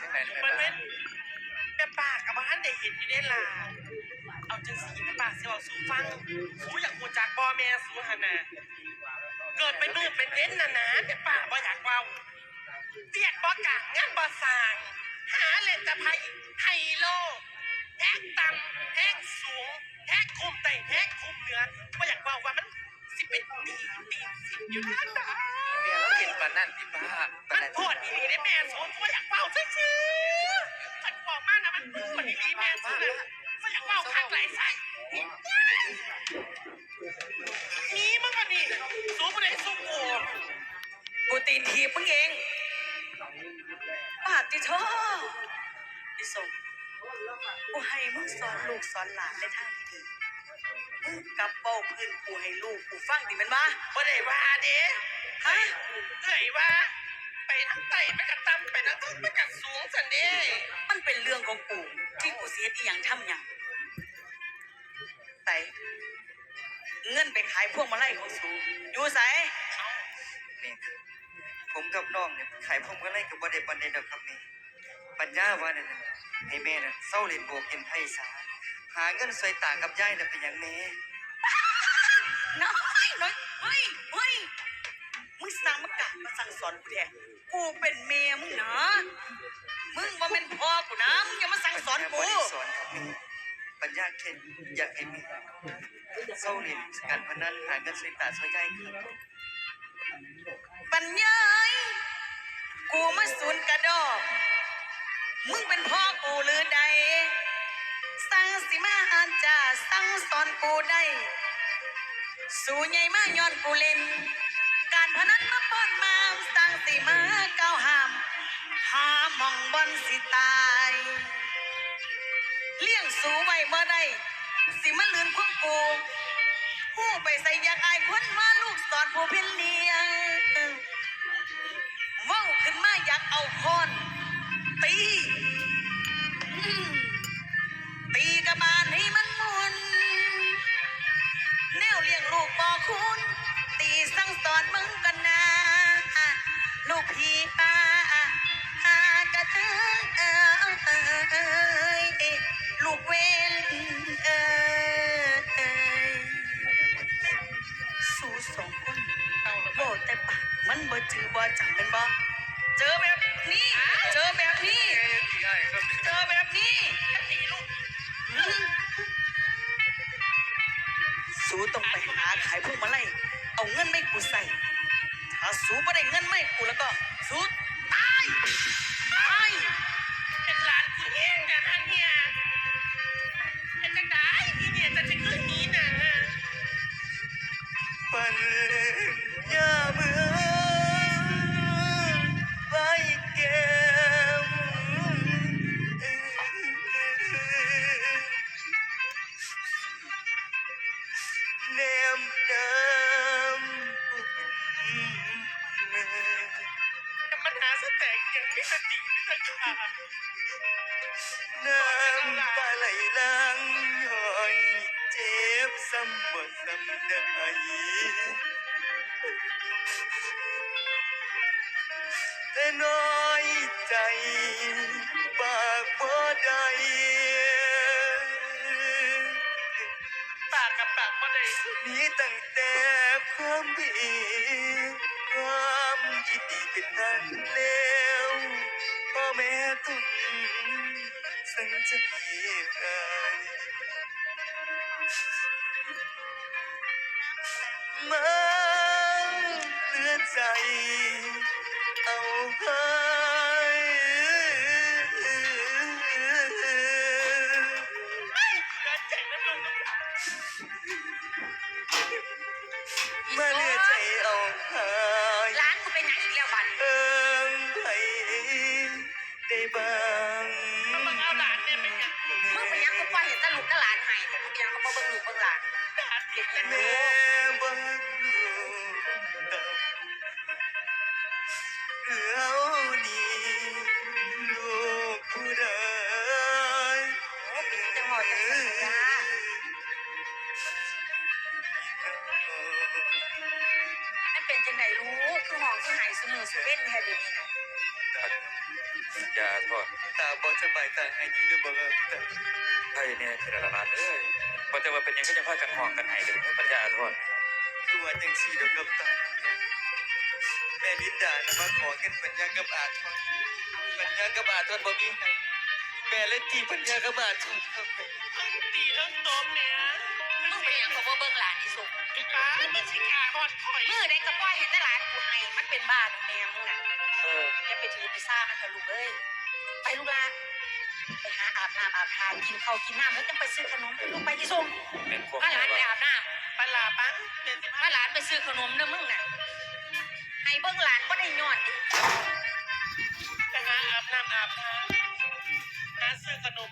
จังไหนเลยมันแม่เป็นแม่ปากกับบ้านได้เห็นอยู่ได้ล่ะเอาจังสีแม่ปากสิบอกสู้ฟังสูอยากกูจากบอแม่สูหันน่ะเกิดเป็นมือเป็นเว้นน่ะนะแม่ปากบ่อยากเว้าเรียกบ่กะงานบ่สร้าง หาเล่นแต่ไพ่ไฮโลแฮกต่ำแฮกสูงแฮกคุมไต่แฮกคุมเหนือบ่อยากเว้าว่ามันสิเป็นปีปีสิอยู่นั่นนะเมียเราเห็นปานนั่นที่บ้าปานมันนั้นปวดอีหลีได้แม่สู นี่แม่สูงนะบ่อยากเว้าคักไหลใส่นี่มึงอันนี้สูงบ่ได้สูงกูกูตีนถีบมึงเองปาดจิเธอดิสมกูให้มึงสอนลูกสอนหลานในทางที่ดีมึงกลับเป้าพื้นกูให้ลูกกูฟังดิแมันบ้าบ่ได้ว่าเด้ฮะ เอ้ยว่า ไปทั้งไต่ไปกับต่ำไปทั้งทึกไปกับสูงสันเด้มันเป็นเรื่องของกูที่กูเสียที่ยังทำหยังแต่เงินไปขายพวกมาไล่ของสูอยู่ไสนี่ผมกับน้องเนี่ยขายผมก็ไล่กับบ่ได้ปันใดดอกครับนี่ปัญญาว่านั่นน่ะให้แม่น่ะเศร้าเล่นโบกเล่นไพ่สาหาเงินสวยต่างกับยายน่ะเป็นอย่างแม่น้อยน้อยเฮ้ยเฮ้ยมึงสั่งมากะมาสั่งสอนกูแท้ กูเป็นเมียมึงนะ มึงว่าเป็นพ่อกูนะ มึงอย่ามาสั่งสอนแม่กูบ่ได้สอนครับแม่ปัญญาแค่อยากให้แม่เศร้าเล่นการพนันหาเงินสวยต่างสวยยายครับปัญญายกูมาสูนกระดอก มึงเป็นพ่อกูหรือใด สั่งสิมาอาจจะสั่งสอนกูได้ สู่ใหญ่มาย้อนกูเล่น พนันมาป้อนมาสั่งสิมาเก้าหามหามองบอนสิตาย เลี้ยงสูไว้บ่ได้สิมาลืนพวกกูผู้ไปใส่ยากอายคนว่าลูกสอนผู้เพียนเลี้ยงเว้าขึ้นมาอยากเอาคอน ตี ตีกระบาลให้มันมุนแนวเลี้ยงลูกบอคุณ จือบ่จังเป็นบ่เจอแบบนี้ เจอแบบนี้ เจอแบบนี้ตีลูกอืมสูต้องไปหาขายพวกมาไล่เอาเงินไม่กูใส่ ถ้าสูไม่ได้เงินไม่กูแล้วก็สูตายตายเป็นหลานกูเองนะฮะเนี่ยเป็นจังไดพี่เนี่ยจะจะขึ้นนี้นะปัญญาเมือ น้ำตาไหลหลังย้อยเจ็บซ้ำบ่ซ้ำได้แต่น้อยใจปากบ่ได้ปากกับปากบ่ได้มีตั้งแต่ความดีความยินดีเป็นนั้นแล้วพ่อแม่ตุนสังใจ กายมาเหลือใจเอาใม่บ้างเรือนี้ลูกผู้ใดโอ้ปีจังหวะจังสันจ้าไม่เป็นจังไดรู้คือห้องคือไหายสมือสุเว้นแท้เดี๋ยวนี้นะอย่าโทษตาบอสบายตาให้ดีด้วยบ่ครับตาไอ้เนี่ยคือะลานเอ้ย ว่าแต่ว่าเป็นหยังก็จะพากันห้องกันให้เด้อปัญญาโทษคือว่าจังสีเดียวกับตาแม่ลินดานะมาขอเงินปัญญากับอาทอนปัญญากับอาทอนบ่มีให้แม่เล่นตีปัญญากับอาทอนครับแม่ทั้งตีทั้งตบเนี่ยมึงเป็นหยังก็บ่เบิ่งหลานนี่สุกอีป้ามันสิกาฮอดถอยมือได้ก็ปล่อยให้แต่หลานกูให้มันเป็นบ้าแม่มึงน่ะเอออย่าไปถือไปซ่ามันเถอะลูกเอ้ยไปลูกลาไปหาอาบน้ำอาบทากินข้าวกินน้ำแล้วจังไปซื้อขนมไปลูกไปที่ส่งเป็นพวกพาหลานไปอาบน้ปลาปังเป็นสิำพาหลานไปซื้อขนมเด้อมึงน่ะให้เบิ่งหลานก็ได้ยอดดิจะหาอาบน้ำอาบน้ำหาซื้อขนม